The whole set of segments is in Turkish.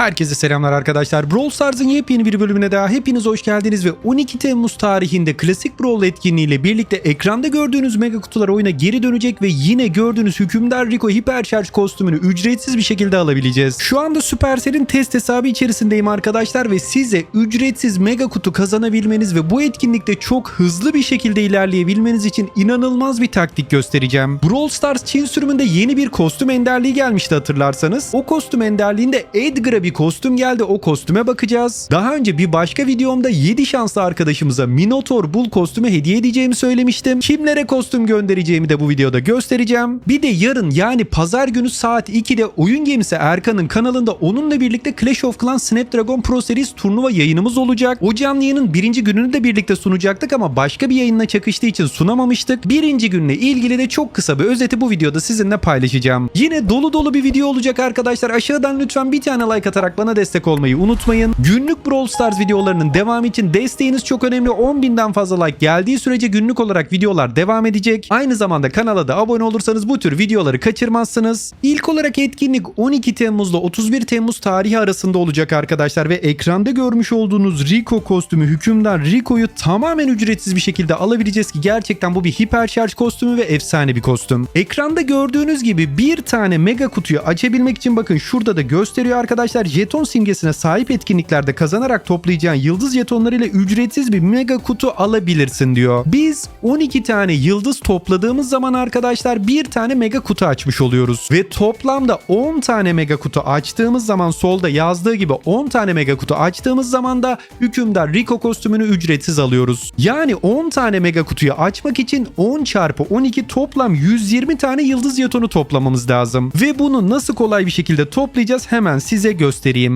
Herkese selamlar arkadaşlar. Brawl Stars'ın yepyeni bir bölümüne daha hepiniz hoş geldiniz ve 12 Temmuz tarihinde Klasik Brawl etkinliğiyle birlikte ekranda gördüğünüz mega kutular oyuna geri dönecek ve yine gördüğünüz Hükümdar Rico Hiper kostümünü ücretsiz bir şekilde alabileceğiz. Şu anda Supercell'in test hesabı içerisindeyim arkadaşlar ve size ücretsiz mega kutu kazanabilmeniz ve bu etkinlikte çok hızlı bir şekilde ilerleyebilmeniz için inanılmaz bir taktik göstereceğim. Brawl Stars Çin sürümünde yeni bir kostüm enderliği gelmişti hatırlarsanız. O kostüm enderliğinde Edgar'a bir kostüm geldi. O kostüme bakacağız. Daha önce bir başka videomda 7 şanslı arkadaşımıza Minotaur Bull kostümü hediye edeceğimi söylemiştim. Kimlere kostüm göndereceğimi de bu videoda göstereceğim. Bir de yarın yani pazar günü saat 2'de oyun gemisi Erkan'ın kanalında onunla birlikte Clash of Clans Snapdragon Pro Series turnuva yayınımız olacak. O canlı yayının birinci gününü de birlikte sunacaktık ama başka bir yayınla çakıştığı için sunamamıştık. Birinci günle ilgili de çok kısa bir özeti bu videoda sizinle paylaşacağım. Yine dolu dolu bir video olacak arkadaşlar. Aşağıdan lütfen bir tane like atarak bana destek olmayı unutmayın. Günlük Brawl Stars videolarının devamı için desteğiniz çok önemli. 10.000'den fazla like geldiği sürece günlük olarak videolar devam edecek. Aynı zamanda kanala da abone olursanız bu tür videoları kaçırmazsınız. İlk olarak etkinlik 12 Temmuz'la 31 Temmuz tarihi arasında olacak arkadaşlar ve ekranda görmüş olduğunuz Rico kostümü hükümdar Rico'yu tamamen ücretsiz bir şekilde alabileceğiz ki gerçekten bu bir hipercharge kostümü ve efsane bir kostüm. Ekranda gördüğünüz gibi bir tane mega kutuyu açabilmek için bakın şurada da gösteriyor arkadaşlar. Jeton simgesine sahip etkinliklerde kazanarak toplayacağın yıldız jetonlarıyla ücretsiz bir mega kutu alabilirsin diyor. Biz 12 tane yıldız topladığımız zaman arkadaşlar bir tane mega kutu açmış oluyoruz. Ve toplamda 10 tane mega kutu açtığımız zaman solda yazdığı gibi 10 tane mega kutu açtığımız zaman da hükümdar Rico kostümünü ücretsiz alıyoruz. Yani 10 tane mega kutuyu açmak için 10 çarpı 12 toplam 120 tane yıldız jetonu toplamamız lazım. Ve bunu nasıl kolay bir şekilde toplayacağız hemen size göstereyim.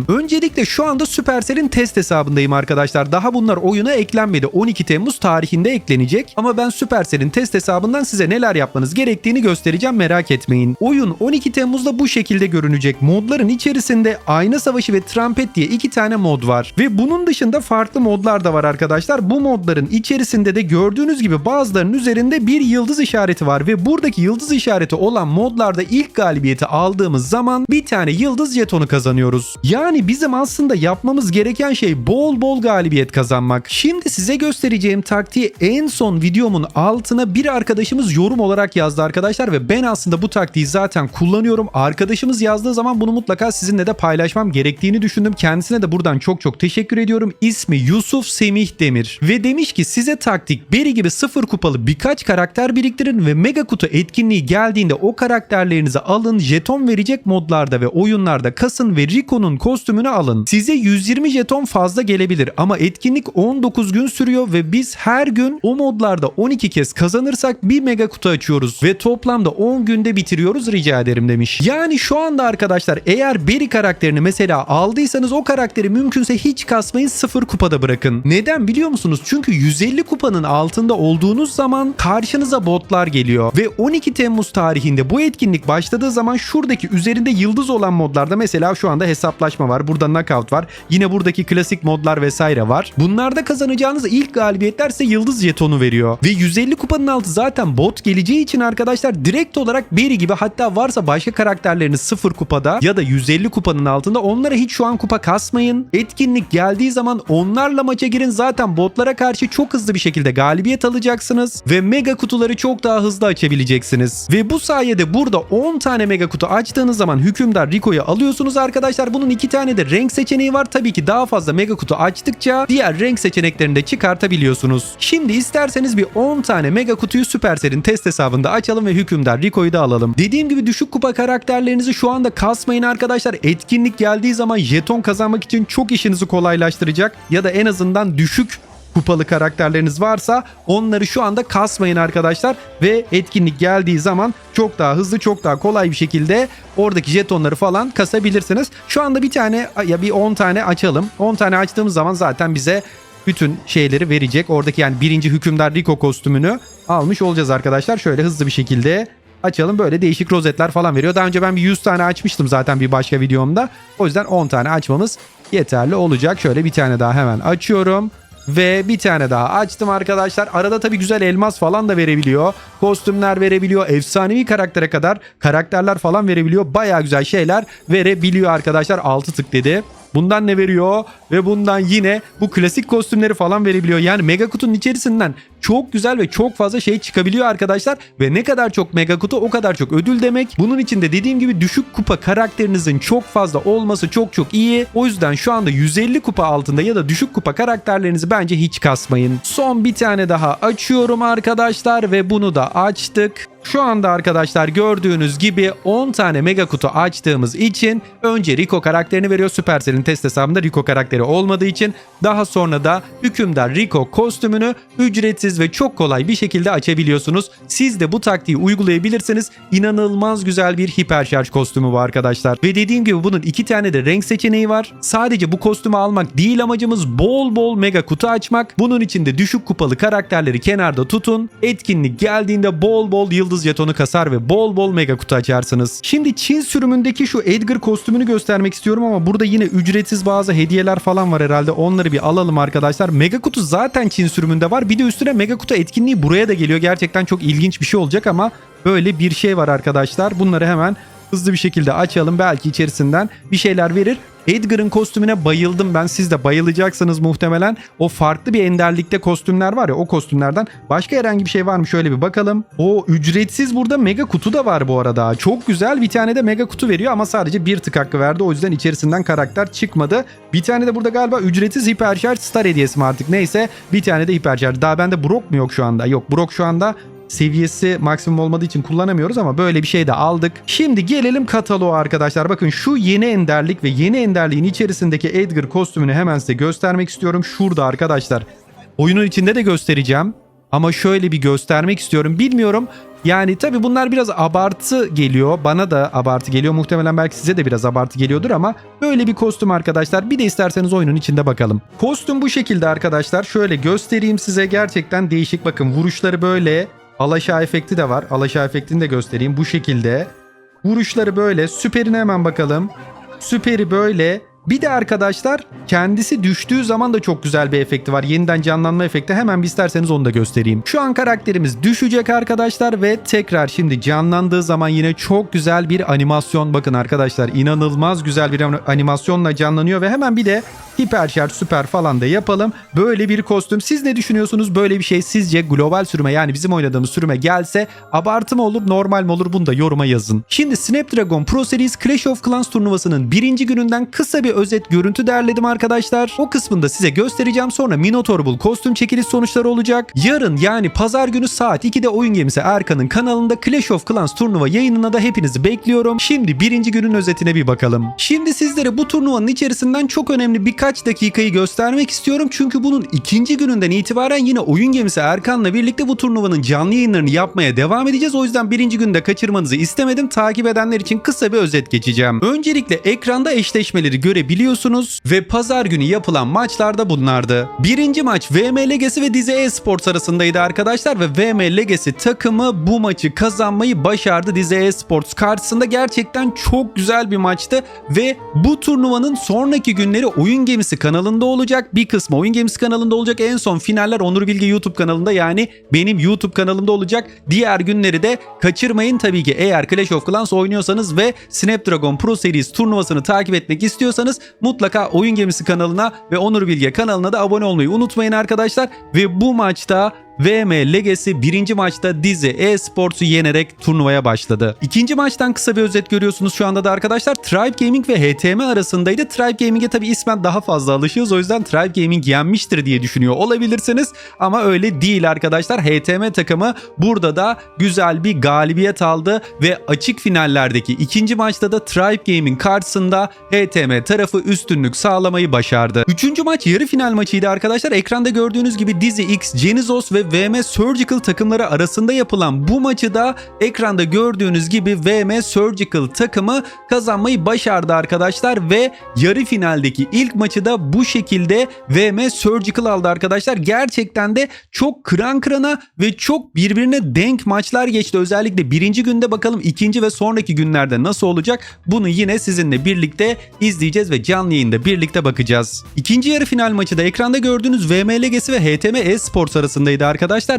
Öncelikle şu anda Supercell'in test hesabındayım arkadaşlar. Daha bunlar oyuna eklenmedi. 12 Temmuz tarihinde eklenecek. Ama ben Supercell'in test hesabından size neler yapmanız gerektiğini göstereceğim merak etmeyin. Oyun 12 Temmuz'da bu şekilde görünecek. Modların içerisinde Ayna Savaşı ve Trampet diye iki tane mod var. Ve bunun dışında farklı modlar da var arkadaşlar. Bu modların içerisinde de gördüğünüz gibi bazılarının üzerinde bir yıldız işareti var. Ve buradaki yıldız işareti olan modlarda ilk galibiyeti aldığımız zaman bir tane yıldız jetonu kazanıyoruz. Yani bizim aslında yapmamız gereken şey bol bol galibiyet kazanmak. Şimdi size göstereceğim taktiği en son videomun altına bir arkadaşımız yorum olarak yazdı arkadaşlar ve ben aslında bu taktiği zaten kullanıyorum. Arkadaşımız yazdığı zaman bunu mutlaka sizinle de paylaşmam gerektiğini düşündüm. Kendisine de buradan çok çok teşekkür ediyorum. İsmi Yusuf Semih Demir ve demiş ki size taktik Beri gibi sıfır kupalı birkaç karakter biriktirin ve mega kutu etkinliği geldiğinde o karakterlerinizi alın jeton verecek modlarda ve oyunlarda kasın ve Rico'nun kostümünü alın. Size 120 jeton fazla gelebilir ama etkinlik 19 gün sürüyor ve biz her gün o modlarda 12 kez kazanırsak bir mega kutu açıyoruz ve toplamda 10 günde bitiriyoruz rica ederim demiş. Yani şu anda arkadaşlar eğer Beri karakterini mesela aldıysanız o karakteri mümkünse hiç kasmayın sıfır kupada bırakın. Neden biliyor musunuz? Çünkü 150 kupanın altında olduğunuz zaman karşınıza botlar geliyor ve 12 Temmuz tarihinde bu etkinlik başladığı zaman şuradaki üzerinde yıldız olan modlarda mesela şu anda hesaplaşma var. Burada knockout var. Yine buradaki klasik modlar vesaire var. Bunlarda kazanacağınız ilk galibiyetler size yıldız jetonu veriyor. Ve 150 kupanın altı zaten bot geleceği için arkadaşlar direkt olarak Beri gibi hatta varsa başka karakterleriniz sıfır kupada ya da 150 kupanın altında onlara hiç şu an kupa kasmayın. Etkinlik geldiği zaman onlarla maça girin zaten botlara karşı çok hızlı bir şekilde galibiyet alacaksınız ve mega kutuları çok daha hızlı açabileceksiniz. Ve bu sayede burada 10 tane mega kutu açtığınız zaman hükümdar Rico'yu alıyorsunuz arkadaşlar. Bunun iki tane de renk seçeneği var. Tabii ki daha fazla mega kutu açtıkça diğer renk seçeneklerini de çıkartabiliyorsunuz. Şimdi isterseniz bir 10 tane mega kutuyu Supercell'in test hesabında açalım ve hükümdar Rico'yu da alalım. Dediğim gibi düşük kupa karakterlerinizi şu anda kasmayın arkadaşlar. Etkinlik geldiği zaman jeton kazanmak için çok işinizi kolaylaştıracak ya da en azından düşük kupalı karakterleriniz varsa onları şu anda kasmayın arkadaşlar ve etkinlik geldiği zaman çok daha hızlı çok daha kolay bir şekilde oradaki jetonları falan kasabilirsiniz. Şu anda bir tane ya bir 10 tane açalım. 10 tane açtığımız zaman zaten bize bütün şeyleri verecek. Oradaki yani birinci hükümdar Rico kostümünü almış olacağız arkadaşlar. Şöyle hızlı bir şekilde açalım. Böyle değişik rozetler falan veriyor. Daha önce ben bir 100 tane açmıştım zaten bir başka videomda. O yüzden 10 tane açmamız yeterli olacak. Şöyle bir tane daha hemen açıyorum. Ve bir tane daha açtım arkadaşlar. Arada tabii güzel elmas falan da verebiliyor. Kostümler verebiliyor. Efsanevi karaktere kadar karakterler falan verebiliyor. Baya güzel şeyler verebiliyor arkadaşlar. 6 tık dedi. Bundan ne veriyor? Ve bundan yine bu klasik kostümleri falan verebiliyor. Yani mega kutunun içerisinden çok güzel ve çok fazla şey çıkabiliyor arkadaşlar. Ve ne kadar çok mega kutu o kadar çok ödül demek. Bunun için de dediğim gibi düşük kupa karakterinizin çok fazla olması çok çok iyi. O yüzden şu anda 150 kupa altında ya da düşük kupa karakterlerinizi bence hiç kasmayın. Son bir tane daha açıyorum arkadaşlar ve bunu da açtık. Şu anda arkadaşlar gördüğünüz gibi 10 tane mega kutu açtığımız için önce Rico karakterini veriyor. Supercell'in test hesabında Rico karakteri olmadığı için daha sonra da hükümdar Rico kostümünü ücretsiz ve çok kolay bir şekilde açabiliyorsunuz. Siz de bu taktiği uygulayabilirseniz inanılmaz güzel bir hiperşarj kostümü bu arkadaşlar. Ve dediğim gibi bunun iki tane de renk seçeneği var. Sadece bu kostümü almak değil amacımız bol bol mega kutu açmak. Bunun için de düşük kupalı karakterleri kenarda tutun. Etkinlik geldiğinde bol bol yıldız jetonu kasar ve bol bol mega kutu açarsınız. Şimdi Çin sürümündeki şu Edgar kostümünü göstermek istiyorum ama burada yine ücretsiz bazı hediyeler falan var herhalde. Onları bir alalım arkadaşlar. Mega kutu zaten Çin sürümünde var. Bir de üstüne mega kutu etkinliği buraya da geliyor. Gerçekten çok ilginç bir şey olacak ama böyle bir şey var arkadaşlar. Bunları hemen hızlı bir şekilde açalım. Belki içerisinden bir şeyler verir. Edgar'ın kostümüne bayıldım ben. Siz de bayılacaksınız muhtemelen. O farklı bir enderlikte kostümler var ya o kostümlerden. Başka herhangi bir şey var mı? Şöyle bir bakalım. O ücretsiz burada mega kutu da var bu arada. Çok güzel. Bir tane de mega kutu veriyor ama sadece bir tık hakkı verdi. O yüzden içerisinden karakter çıkmadı. Bir tane de burada galiba ücretsiz hiperşarj star hediyesi mi artık neyse. Bir tane de hiperşarj. Daha bende Brock mu yok şu anda? Yok Brock şu anda seviyesi maksimum olmadığı için kullanamıyoruz ama böyle bir şey de aldık. Şimdi gelelim kataloğa arkadaşlar. Bakın şu yeni enderlik ve yeni enderliğin içerisindeki Edgar kostümünü hemen size göstermek istiyorum. Şurada arkadaşlar. Oyunun içinde de göstereceğim. Ama şöyle bir göstermek istiyorum. Bilmiyorum. Yani tabi bunlar biraz abartı geliyor. Bana da abartı geliyor. Muhtemelen belki size de biraz abartı geliyordur ama böyle bir kostüm arkadaşlar. Bir de isterseniz oyunun içinde bakalım. Kostüm bu şekilde arkadaşlar. Şöyle göstereyim size. Gerçekten değişik. Bakın vuruşları böyle. Alaşağı efekti de var. Alaşağı efektini de göstereyim. Bu şekilde. Vuruşları böyle. Süperine hemen bakalım. Süperi böyle. Bir de arkadaşlar kendisi düştüğü zaman da çok güzel bir efekti var. Yeniden canlanma efekti. Hemen bir isterseniz onu da göstereyim. Şu an karakterimiz düşecek arkadaşlar ve tekrar şimdi canlandığı zaman yine çok güzel bir animasyon. Bakın arkadaşlar inanılmaz güzel bir animasyonla canlanıyor ve hemen bir de hiperşarj süper falan da yapalım. Böyle bir kostüm. Siz ne düşünüyorsunuz? Böyle bir şey sizce global sürüme yani bizim oynadığımız sürüme gelse abartı mı olur normal mi olur bunu da yoruma yazın. Şimdi Snapdragon Pro Series Clash of Clans turnuvasının birinci gününden kısa bir özet görüntü derledim arkadaşlar. O kısmında size göstereceğim. Sonra Minotaur Bull kostüm çekiliş sonuçları olacak. Yarın yani pazar günü saat 2'de Oyun Gemisi Erkan'ın kanalında Clash of Clans turnuva yayınına da hepinizi bekliyorum. Şimdi birinci günün özetine bir bakalım. Şimdi sizlere bu turnuvanın içerisinden çok önemli birkaç dakikayı göstermek istiyorum. Çünkü bunun ikinci gününden itibaren yine Oyun Gemisi Erkan'la birlikte bu turnuvanın canlı yayınlarını yapmaya devam edeceğiz. O yüzden birinci günde kaçırmanızı istemedim. Takip edenler için kısa bir özet geçeceğim. Öncelikle ekranda eşleşmeleri görebiliyorsunuz ve pazar günü yapılan maçlarda bunlardı. Birinci maç VM Legacy ve Dize Esports arasındaydı arkadaşlar ve VM Legacy takımı bu maçı kazanmayı başardı Dize Esports karşısında. Gerçekten çok güzel bir maçtı ve bu turnuvanın sonraki günleri Oyun Gemisi kanalında olacak. Bir kısmı Oyun Gemisi kanalında olacak. En son finaller Onur Bilge YouTube kanalında yani benim YouTube kanalımda olacak. Diğer günleri de kaçırmayın tabii ki eğer Clash of Clans oynuyorsanız ve Snapdragon Pro Series turnuvasını takip etmek istiyorsanız mutlaka Oyun Gemisi kanalına ve Onur Bilge kanalına da abone olmayı unutmayın arkadaşlar. Ve bu maçta VM Legacy birinci maçta Dizi e-Sports'u yenerek turnuvaya başladı. İkinci maçtan kısa bir özet görüyorsunuz şu anda da arkadaşlar. Tribe Gaming ve HTM arasındaydı. Tribe Gaming'e tabi ismen daha fazla alışıyoruz. O yüzden Tribe Gaming yenmiştir diye düşünüyor olabilirsiniz. Ama öyle değil arkadaşlar. HTM takımı burada da güzel bir galibiyet aldı ve açık finallerdeki ikinci maçta da Tribe Gaming karşısında HTM tarafı üstünlük sağlamayı başardı. Üçüncü maç yarı final maçıydı arkadaşlar. Ekranda gördüğünüz gibi Dizi X, Genizos ve VM Surgical takımları arasında yapılan bu maçı da ekranda gördüğünüz gibi VM Surgical takımı kazanmayı başardı arkadaşlar ve yarı finaldeki ilk maçı da bu şekilde VM Surgical aldı arkadaşlar. Gerçekten de çok kıran kırana ve çok birbirine denk maçlar geçti. Özellikle birinci günde bakalım ikinci ve sonraki günlerde nasıl olacak? Bunu yine sizinle birlikte izleyeceğiz ve canlı yayında birlikte bakacağız. İkinci yarı final maçı da ekranda gördüğünüz VM Legacy ve HTM Esports arasındaydı arkadaşlar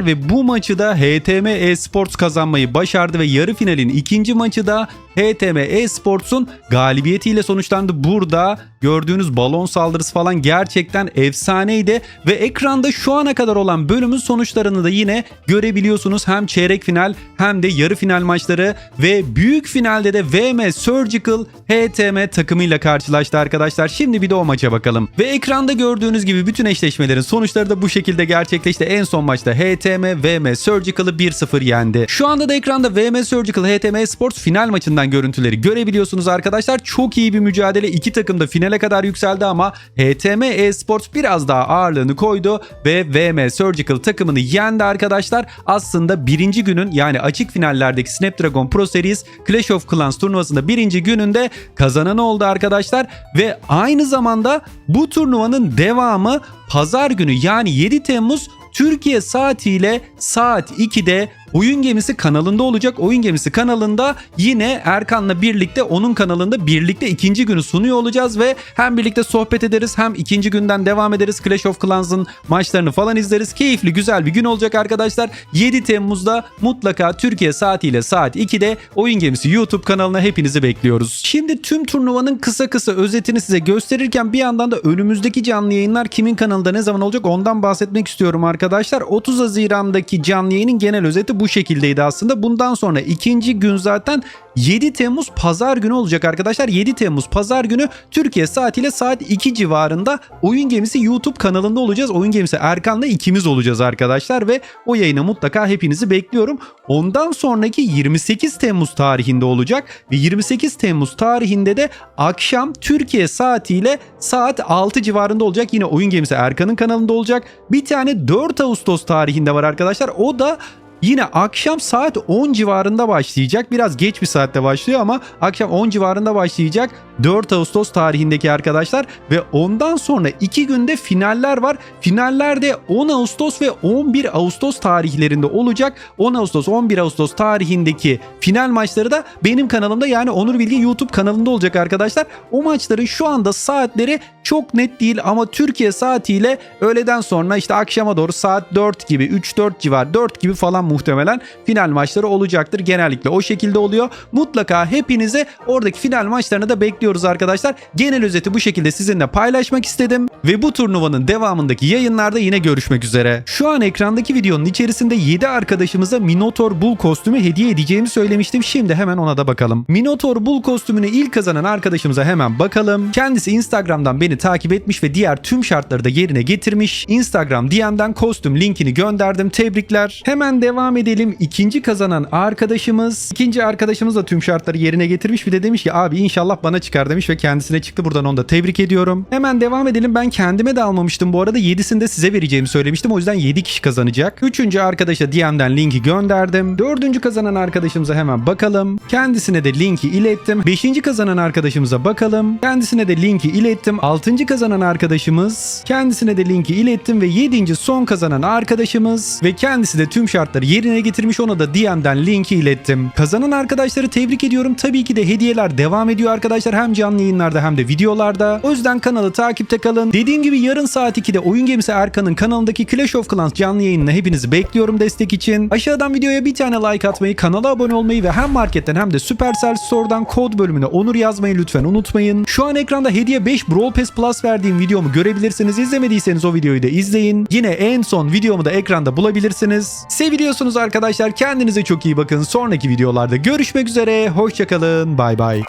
ve bu maçı da HTM Esports kazanmayı başardı. Ve yarı finalin ikinci maçı da HTM Esports'un galibiyetiyle sonuçlandı. Burada gördüğünüz balon saldırısı falan gerçekten efsaneydi ve ekranda şu ana kadar olan bölümün sonuçlarını da yine görebiliyorsunuz. Hem çeyrek final hem de yarı final maçları ve büyük finalde de VM Surgical HTM takımıyla karşılaştı arkadaşlar. Şimdi bir de o maça bakalım. Ve ekranda gördüğünüz gibi bütün eşleşmelerin sonuçları da bu şekilde gerçekleşti. En son maçta HTM VM Surgical'ı 1-0 yendi. Şu anda da ekranda VM Surgical HTM Sports final maçından görüntüleri görebiliyorsunuz arkadaşlar. Çok iyi bir mücadele. İki takım da finale kadar yükseldi ama HTM Esports biraz daha ağırlığını koydu ve VM Surgical takımını yendi arkadaşlar. Aslında birinci günün yani açık finallerdeki Snapdragon Pro Series Clash of Clans turnuvasında birinci gününde kazananı oldu arkadaşlar ve aynı zamanda bu turnuvanın devamı pazar günü yani 7 Temmuz Türkiye saatiyle saat 2'de Oyun Gemisi kanalında olacak. Oyun Gemisi kanalında yine Erkan'la birlikte onun kanalında birlikte ikinci günü sunuyor olacağız ve hem birlikte sohbet ederiz hem ikinci günden devam ederiz. Clash of Clans'ın maçlarını falan izleriz. Keyifli güzel bir gün olacak arkadaşlar. 7 Temmuz'da mutlaka Türkiye saatiyle saat 2'de Oyun Gemisi YouTube kanalına hepinizi bekliyoruz. Şimdi tüm turnuvanın kısa kısa özetini size gösterirken bir yandan da önümüzdeki canlı yayınlar kimin kanalında ne zaman olacak ondan bahsetmek istiyorum arkadaşlar. 30 Haziran'daki canlı yayının genel özeti bu şekildeydi aslında. Bundan sonra ikinci gün zaten 7 Temmuz pazar günü olacak arkadaşlar. 7 Temmuz pazar günü Türkiye saatiyle saat 2 civarında Oyun Gemisi YouTube kanalında olacağız. Oyun Gemisi Erkan'la ikimiz olacağız arkadaşlar ve o yayına mutlaka hepinizi bekliyorum. Ondan sonraki 28 Temmuz tarihinde olacak ve 28 Temmuz tarihinde de akşam Türkiye saatiyle saat 6 civarında olacak. Yine Oyun Gemisi Erkan'ın kanalında olacak. Bir tane 4 Ağustos tarihinde var arkadaşlar. O da Yine akşam saat 10 civarında başlayacak. Biraz geç bir saatte başlıyor ama akşam 10 civarında başlayacak. 4 Ağustos tarihindeki arkadaşlar ve ondan sonra 2 günde finaller var. Finaller de 10 Ağustos ve 11 Ağustos tarihlerinde olacak. 10 Ağustos 11 Ağustos tarihindeki final maçları da benim kanalımda yani Onur Bilgi YouTube kanalında olacak arkadaşlar. O maçların şu anda saatleri çok net değil ama Türkiye saatiyle öğleden sonra işte akşama doğru saat 4 gibi 3-4 civar 4 gibi falan muhtemelen final maçları olacaktır. Genellikle o şekilde oluyor. Mutlaka hepinize oradaki final maçlarını da bekliyoruz arkadaşlar. Genel özeti bu şekilde sizinle paylaşmak istedim. Ve bu turnuvanın devamındaki yayınlarda yine görüşmek üzere. Şu an ekrandaki videonun içerisinde 7 arkadaşımıza Minotaur Bull kostümü hediye edeceğimi söylemiştim. Şimdi hemen ona da bakalım. Minotaur Bull kostümünü ilk kazanan arkadaşımıza hemen bakalım. Kendisi Instagram'dan beni takip etmiş ve diğer tüm şartları da yerine getirmiş. Instagram DM'den kostüm linkini gönderdim. Tebrikler. Hemen devam edelim. İkinci kazanan arkadaşımız. İkinci arkadaşımız da tüm şartları yerine getirmiş. Bir de demiş ki abi inşallah bana çıkar demiş ve kendisine çıktı. Buradan onu da tebrik ediyorum. Hemen devam edelim. Ben kendime de almamıştım bu arada. 7'sini de size vereceğimi söylemiştim. O yüzden 7 kişi kazanacak. Üçüncü arkadaşa DM'den linki gönderdim. Dördüncü kazanan arkadaşımıza hemen bakalım. Kendisine de linki ilettim. Beşinci kazanan arkadaşımıza bakalım. Kendisine de linki ilettim. Altıncı kazanan arkadaşımız. Kendisine de linki ilettim ve yedinci son kazanan arkadaşımız. Ve kendisi de tüm şartları yerine getirmiş. Ona da DM'den linki ilettim. Kazanan arkadaşları tebrik ediyorum. Tabii ki de hediyeler devam ediyor arkadaşlar. Hem canlı yayınlarda hem de videolarda. O yüzden kanalı takipte kalın. Dediğim gibi yarın saat 2'de Oyun Gemisi Erkan'ın kanalındaki Clash of Clans canlı yayınına hepinizi bekliyorum destek için. Aşağıdan videoya bir tane like atmayı, kanala abone olmayı ve hem marketten hem de Supercell Store'dan kod bölümüne onur yazmayı lütfen unutmayın. Şu an ekranda hediye 5 Brawl Pass Plus verdiğim videomu görebilirsiniz. İzlemediyseniz o videoyu da izleyin. Yine en son videomu da ekranda bulabilirsiniz. Seviliyorsunuz arkadaşlar. Kendinize çok iyi bakın. Sonraki videolarda görüşmek üzere. Hoşçakalın. Bay bay.